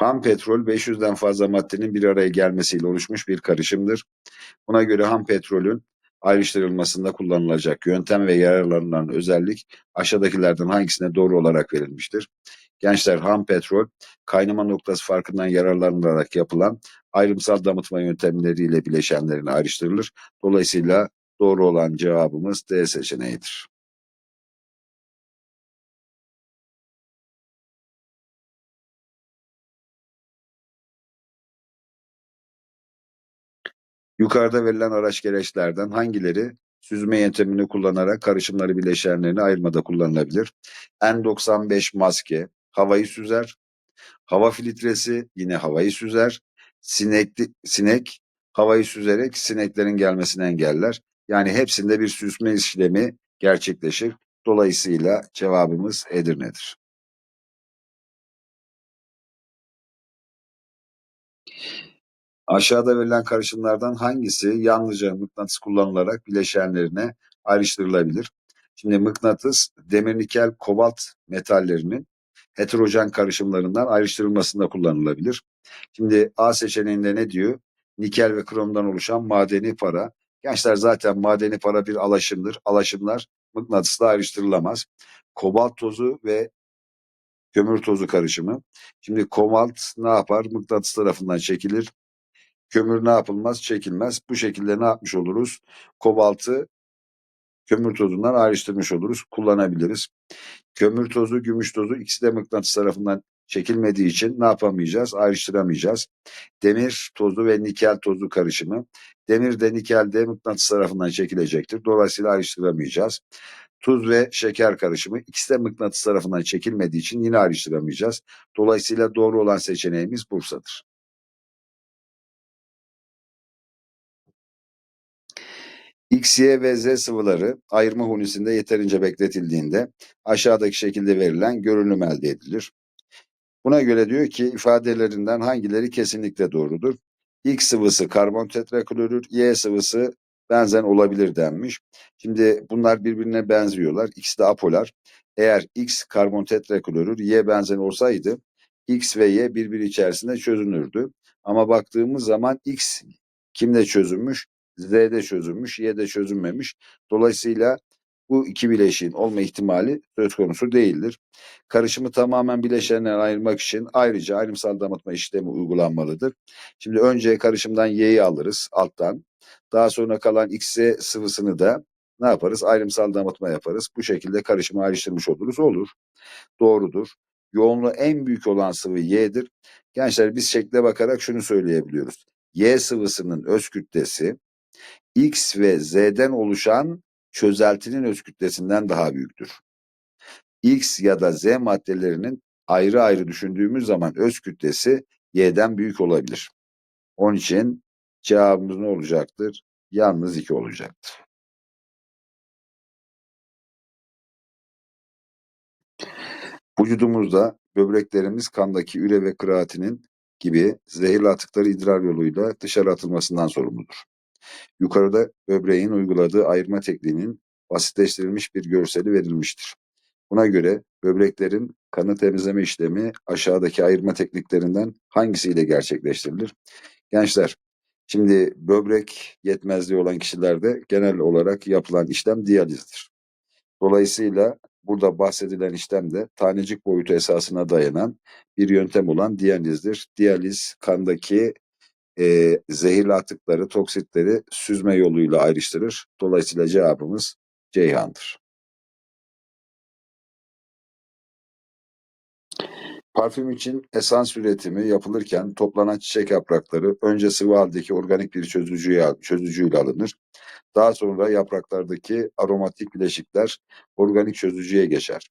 Ham petrol 500'den fazla maddenin bir araya gelmesiyle oluşmuş bir karışımdır. Buna göre ham petrolün ayrıştırılmasında kullanılacak yöntem ve yararlanılan özellik aşağıdakilerden hangisine doğru olarak verilmiştir? Gençler ham petrol kaynama noktası farkından yararlanılarak yapılan ayrımsal damıtma yöntemleriyle bileşenlerine ayrıştırılır. Dolayısıyla doğru olan cevabımız D seçeneğidir. Yukarıda verilen araç gereçlerden hangileri süzme yöntemini kullanarak karışımları bileşenlerini ayırmada kullanılabilir? N95 maske havayı süzer. Hava filtresi yine havayı süzer. Sinekli, sinek havayı süzerek sineklerin gelmesini engeller. Yani hepsinde bir süzme işlemi gerçekleşir. Dolayısıyla cevabımız Edirne'dir. Aşağıda verilen karışımlardan hangisi yalnızca mıknatıs kullanılarak bileşenlerine ayrıştırılabilir? Şimdi mıknatıs demir nikel kobalt metallerinin heterojen karışımlarından ayrıştırılmasında kullanılabilir. Şimdi A seçeneğinde ne diyor? Nikel ve kromdan oluşan madeni para. Gençler zaten madeni para bir alaşımdır. Alaşımlar mıknatısla ayrıştırılamaz. Kobalt tozu ve kömür tozu karışımı. Şimdi kobalt ne yapar? Mıknatıs tarafından çekilir kömür ne yapılmaz? Çekilmez. Bu şekilde ne yapmış oluruz? Kobaltı kömür tozundan ayrıştırmış oluruz. Kullanabiliriz. Kömür tozu, gümüş tozu ikisi de mıknatıs tarafından çekilmediği için ne yapamayacağız? Ayrıştıramayacağız. Demir tozu ve nikel tozu karışımı. Demir de nikel de mıknatıs tarafından çekilecektir. Dolayısıyla ayrıştıramayacağız. Tuz ve şeker karışımı ikisi de mıknatıs tarafından çekilmediği için yine ayrıştıramayacağız. Dolayısıyla doğru olan seçeneğimiz Bursa'dır. X, Y ve Z sıvıları ayırma hunisinde yeterince bekletildiğinde aşağıdaki şekilde verilen görünüm elde edilir. Buna göre diyor ki ifadelerinden hangileri kesinlikle doğrudur? X sıvısı karbon tetraklorür, Y sıvısı benzen olabilir denmiş. Şimdi bunlar birbirine benziyorlar. İkisi de apolar. Eğer X karbon tetraklorür, Y benzen olsaydı X ve Y birbiri içerisinde çözünürdü. Ama baktığımız zaman X kimle çözünmüş? Z'de çözülmüş, Y'de çözülmemiş. Dolayısıyla bu iki bileşiğin olma ihtimali söz konusu değildir. Karışımı tamamen bileşenlerden ayırmak için ayrıca ayrımsal damıtma işlemi uygulanmalıdır. Şimdi önce karışımdan Y'yi alırız alttan. Daha sonra kalan X'e sıvısını da ne yaparız? Ayrımsal damıtma yaparız. Bu şekilde karışımı ayrıştırmış oluruz. Olur. Doğrudur. Yoğunluğu en büyük olan sıvı Y'dir. Gençler biz şekle bakarak şunu söyleyebiliyoruz. Y sıvısının öz kütlesi X ve Z'den oluşan çözeltinin öz kütlesinden daha büyüktür. X ya da Z maddelerinin ayrı ayrı düşündüğümüz zaman öz kütlesi Y'den büyük olabilir. Onun için cevabımız ne olacaktır? Yalnız 2 olacaktır. Vücudumuzda böbreklerimiz kandaki üre ve kreatinin gibi zehirli atıkları idrar yoluyla dışarı atılmasından sorumludur. Yukarıda böbreğin uyguladığı ayırma tekniğinin basitleştirilmiş bir görseli verilmiştir. Buna göre böbreklerin kanı temizleme işlemi aşağıdaki ayırma tekniklerinden hangisiyle gerçekleştirilir? Gençler, şimdi böbrek yetmezliği olan kişilerde genel olarak yapılan işlem diyalizdir. Dolayısıyla burada bahsedilen işlem de tanecik boyutu esasına dayanan bir yöntem olan diyalizdir. Diyaliz kandaki e, zehirli atıkları, toksitleri süzme yoluyla ayrıştırır. Dolayısıyla cevabımız Ceyhan'dır. Parfüm için esans üretimi yapılırken toplanan çiçek yaprakları önce sıvı haldeki organik bir çözücüye, çözücüyle alınır. Daha sonra yapraklardaki aromatik bileşikler organik çözücüye geçer.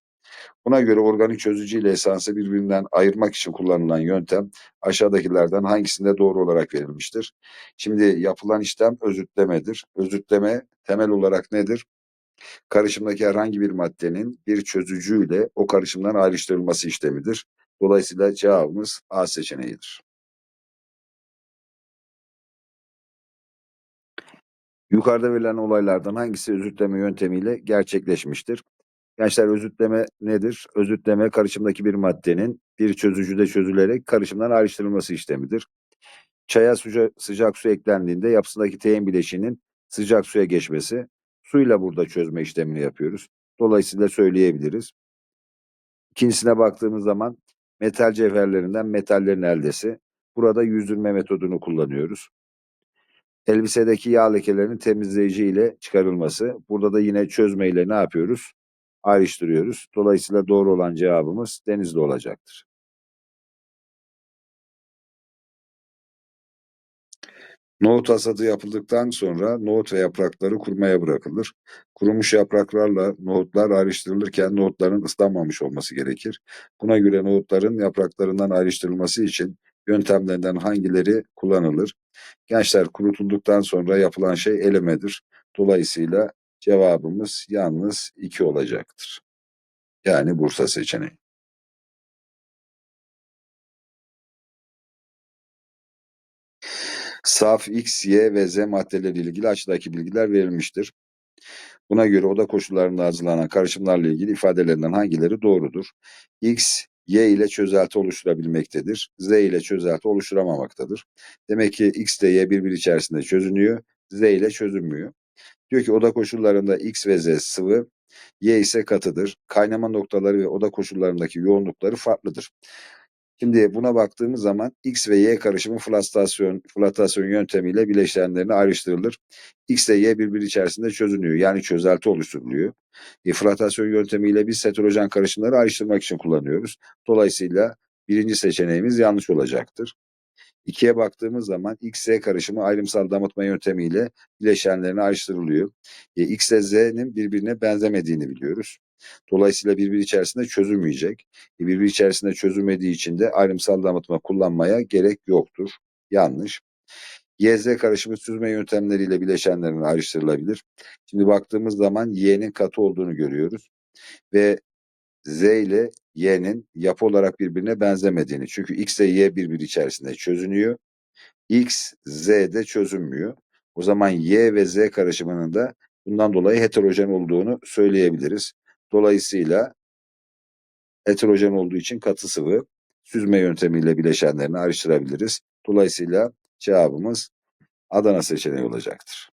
Buna göre organik çözücü ile esansı birbirinden ayırmak için kullanılan yöntem aşağıdakilerden hangisinde doğru olarak verilmiştir? Şimdi yapılan işlem özütlemedir. Özütleme temel olarak nedir? Karışımdaki herhangi bir maddenin bir çözücüyle o karışımdan ayrıştırılması işlemidir. Dolayısıyla cevabımız A seçeneğidir. Yukarıda verilen olaylardan hangisi özütleme yöntemiyle gerçekleşmiştir? Gençler özütleme nedir? Özütleme karışımdaki bir maddenin bir çözücüde çözülerek karışımdan ayrıştırılması işlemidir. Çaya sıca- sıcak su eklendiğinde yapısındaki teğen bileşiğinin sıcak suya geçmesi. Suyla burada çözme işlemini yapıyoruz. Dolayısıyla söyleyebiliriz. İkincisine baktığımız zaman metal cevherlerinden metallerin eldesi. Burada yüzdürme metodunu kullanıyoruz. Elbisedeki yağ lekelerinin temizleyici ile çıkarılması. Burada da yine çözme ile ne yapıyoruz? Ayrıştırıyoruz. Dolayısıyla doğru olan cevabımız denizli olacaktır. Nohut hasadı yapıldıktan sonra nohut ve yaprakları kurumaya bırakılır. Kurumuş yapraklarla nohutlar ayrıştırılırken nohutların ıslanmamış olması gerekir. Buna göre nohutların yapraklarından ayrıştırılması için yöntemlerden hangileri kullanılır? Gençler kurutulduktan sonra yapılan şey elemedir. Dolayısıyla cevabımız yalnız 2 olacaktır. Yani Bursa seçeneği. Saf X, Y ve Z maddeleri ilgili aşağıdaki bilgiler verilmiştir. Buna göre oda koşullarında hazırlanan karışımlarla ilgili ifadelerinden hangileri doğrudur? X, Y ile çözelti oluşturabilmektedir. Z ile çözelti oluşturamamaktadır. Demek ki X ile Y birbiri içerisinde çözünüyor. Z ile çözünmüyor. Diyor ki oda koşullarında X ve Z sıvı, Y ise katıdır. Kaynama noktaları ve oda koşullarındaki yoğunlukları farklıdır. Şimdi buna baktığımız zaman X ve Y karışımı flastasyon, flatasyon yöntemiyle bileşenlerine ayrıştırılır. X ile Y birbiri içerisinde çözünüyor. Yani çözelti oluşturuluyor. E, flatasyon yöntemiyle biz heterojen karışımları ayrıştırmak için kullanıyoruz. Dolayısıyla birinci seçeneğimiz yanlış olacaktır. İkiye baktığımız zaman X-Z karışımı ayrımsal damıtma yöntemiyle bileşenlerine ayrıştırılıyor. E, X Z'nin birbirine benzemediğini biliyoruz. Dolayısıyla birbiri içerisinde çözülmeyecek. E, birbiri içerisinde çözülmediği için de ayrımsal damıtma kullanmaya gerek yoktur. Yanlış. YZ karışımı süzme yöntemleriyle bileşenlerine ayrıştırılabilir. Şimdi baktığımız zaman Y'nin katı olduğunu görüyoruz. Ve Z ile Y'nin yapı olarak birbirine benzemediğini. Çünkü X ile Y birbiri içerisinde çözünüyor. X, Z de çözünmüyor. O zaman Y ve Z karışımının da bundan dolayı heterojen olduğunu söyleyebiliriz. Dolayısıyla heterojen olduğu için katı sıvı süzme yöntemiyle bileşenlerini ayrıştırabiliriz. Dolayısıyla cevabımız Adana seçeneği olacaktır.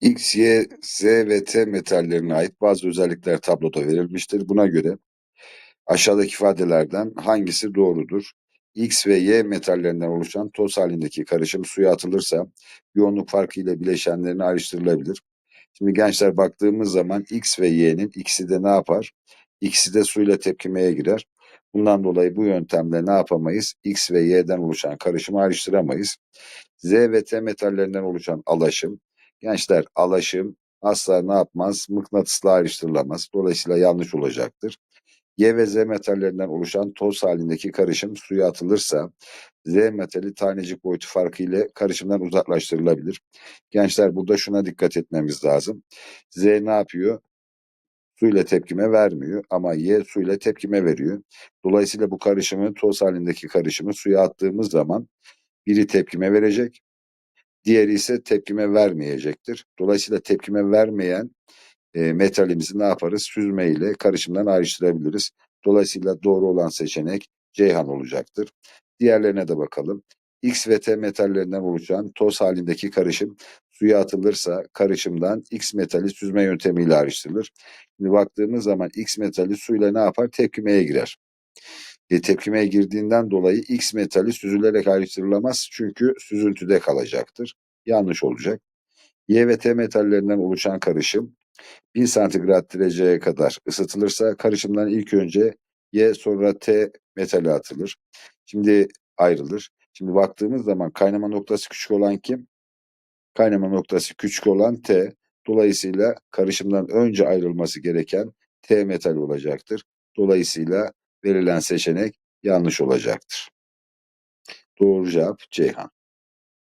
X, Y, Z ve T metallerine ait bazı özellikler tabloda verilmiştir. Buna göre aşağıdaki ifadelerden hangisi doğrudur? X ve Y metallerinden oluşan toz halindeki karışım suya atılırsa yoğunluk farkı ile bileşenlerine ayrıştırılabilir. Şimdi gençler baktığımız zaman X ve Y'nin ikisi de ne yapar? İkisi de suyla tepkimeye girer. Bundan dolayı bu yöntemle ne yapamayız? X ve Y'den oluşan karışımı ayrıştıramayız. Z ve T metallerinden oluşan alaşım. Gençler alaşım asla ne yapmaz? Mıknatısla ayrıştırılamaz. Dolayısıyla yanlış olacaktır. Y ve Z metallerinden oluşan toz halindeki karışım suya atılırsa Z metali tanecik boyutu farkı ile karışımdan uzaklaştırılabilir. Gençler burada şuna dikkat etmemiz lazım. Z ne yapıyor? Suyla tepkime vermiyor ama Y suyla tepkime veriyor. Dolayısıyla bu karışımı toz halindeki karışımı suya attığımız zaman biri tepkime verecek, diğeri ise tepkime vermeyecektir. Dolayısıyla tepkime vermeyen e, metalimizi ne yaparız? Süzme ile karışımdan ayrıştırabiliriz. Dolayısıyla doğru olan seçenek Ceyhan olacaktır. Diğerlerine de bakalım. X ve T metallerinden oluşan toz halindeki karışım suya atılırsa karışımdan X metali süzme yöntemiyle ayrıştırılır. Şimdi baktığımız zaman X metali suyla ne yapar? Tepkimeye girer. E, tepkimeye girdiğinden dolayı X metali süzülerek ayrıştırılamaz çünkü süzüntüde kalacaktır. Yanlış olacak. Y ve T metallerinden oluşan karışım 1000 santigrat dereceye kadar ısıtılırsa karışımdan ilk önce Y sonra T metali atılır. Şimdi ayrılır. Şimdi baktığımız zaman kaynama noktası küçük olan kim? Kaynama noktası küçük olan T. Dolayısıyla karışımdan önce ayrılması gereken T metali olacaktır. Dolayısıyla verilen seçenek yanlış olacaktır. Doğru cevap Ceyhan.